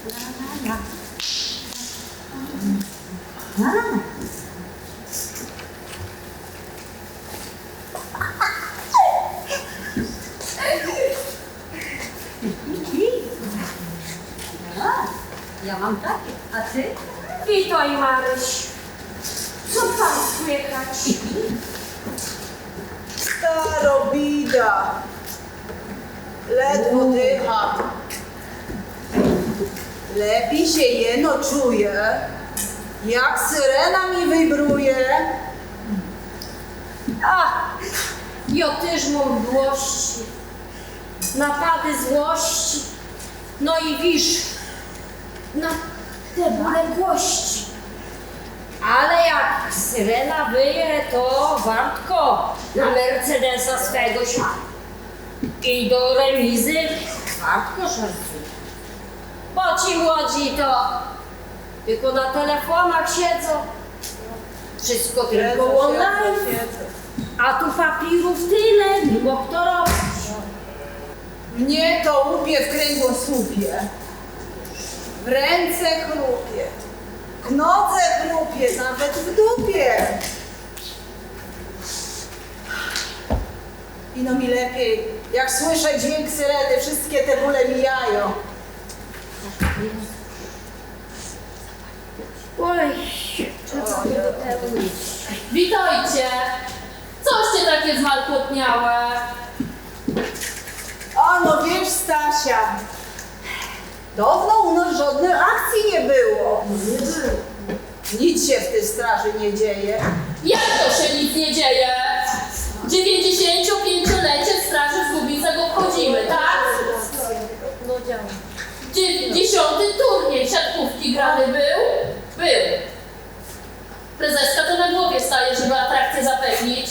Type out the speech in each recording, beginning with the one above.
Ja mam takie, a ty? Witaj Maryś. Co tam słychać? Staro bida. Ledwo dycha. Lepiej się jeno czuje, jak syrena mi wybruje. A, ja też mam mdłości. Napady złości. No i wisz, na te boległości. Ale jak syrena wyje, to wartko na Mercedesa swego się i do remizy wartko żartuje. Bo ci młodzi to tylko na telefonach siedzą. Wszystko tylko online. A tu papierów tyle, mimo kto robi. Mnie to łupie w kręgosłupie. W ręce chrupie. W nodze chrupie, nawet w dupie. Ino mi lepiej, jak słyszę dźwięk syreny, wszystkie te bóle mijają. Oj, trzeba dopełnić. Witajcie! Coście takie zmarkotniałe? O, no wiesz, Stasia, dawno u nas żadnej akcji nie było. Nic się w tej straży nie dzieje. Jak to się nic nie dzieje? 95-lecie Dzie- dziesiąty turniej siatkówki grany był? Był. Prezeska to na głowie staje, żeby atrakcję zapewnić.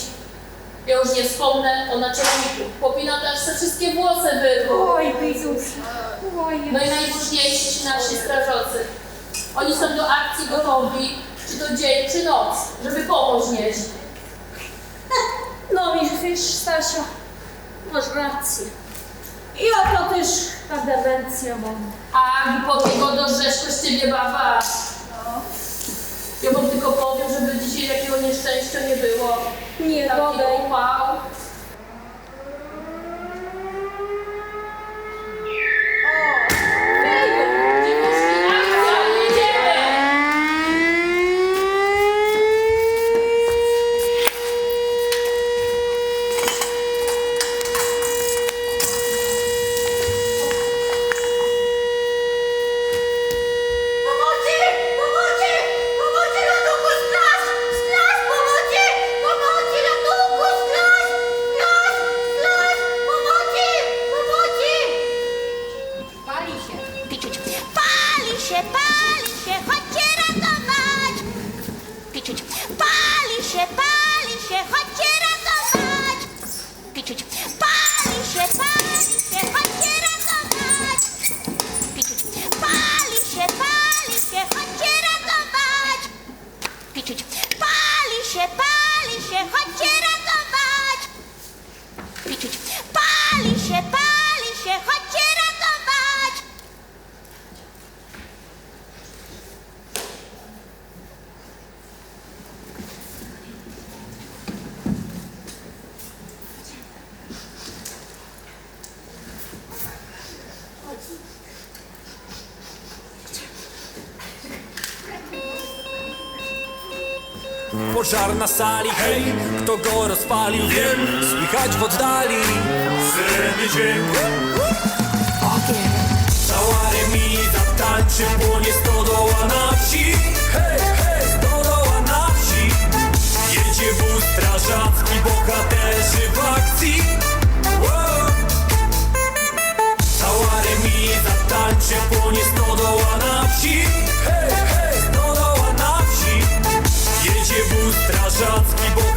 Ja już nie wspomnę o naczelniku. Popina też se wszystkie włosy wyrwał. Oj. Oj, No i najważniejsi ci nasi strażacy. Oni są do akcji gotowi, czy to dzień, czy noc, żeby pomoc nieść. no i wiesz, Stasia, masz rację. I oto też demencja mam. A głupoty go do rzeszko z ciebie bawa. Ja wam tylko powiem, żeby dzisiaj takiego nieszczęścia nie było. Nie Taki upał. Się, pali się, chodźcie ratować! Piciuć. Pali się, pali się, chodźcie ratować! Piciuć. Pali się, pali się, chodźcie ratować! Piciuć. Pali się, pali się, chodźcie ratować! Piciuć. Pali się, pali się, chodźcie ratować! Piciuć. Pożar na sali, hej, kto go rozpalił, wiem Słychać w oddali. Syreny dźwięk. Cała remiza tańczy, płonie stodoła na wsi. Hej, hej, stodoła na wsi. Jedzie wóz strażacki, bohaterzy w akcji. Wow. Cała remiza tańczy, płonie stodoła na wsi Hej, hej,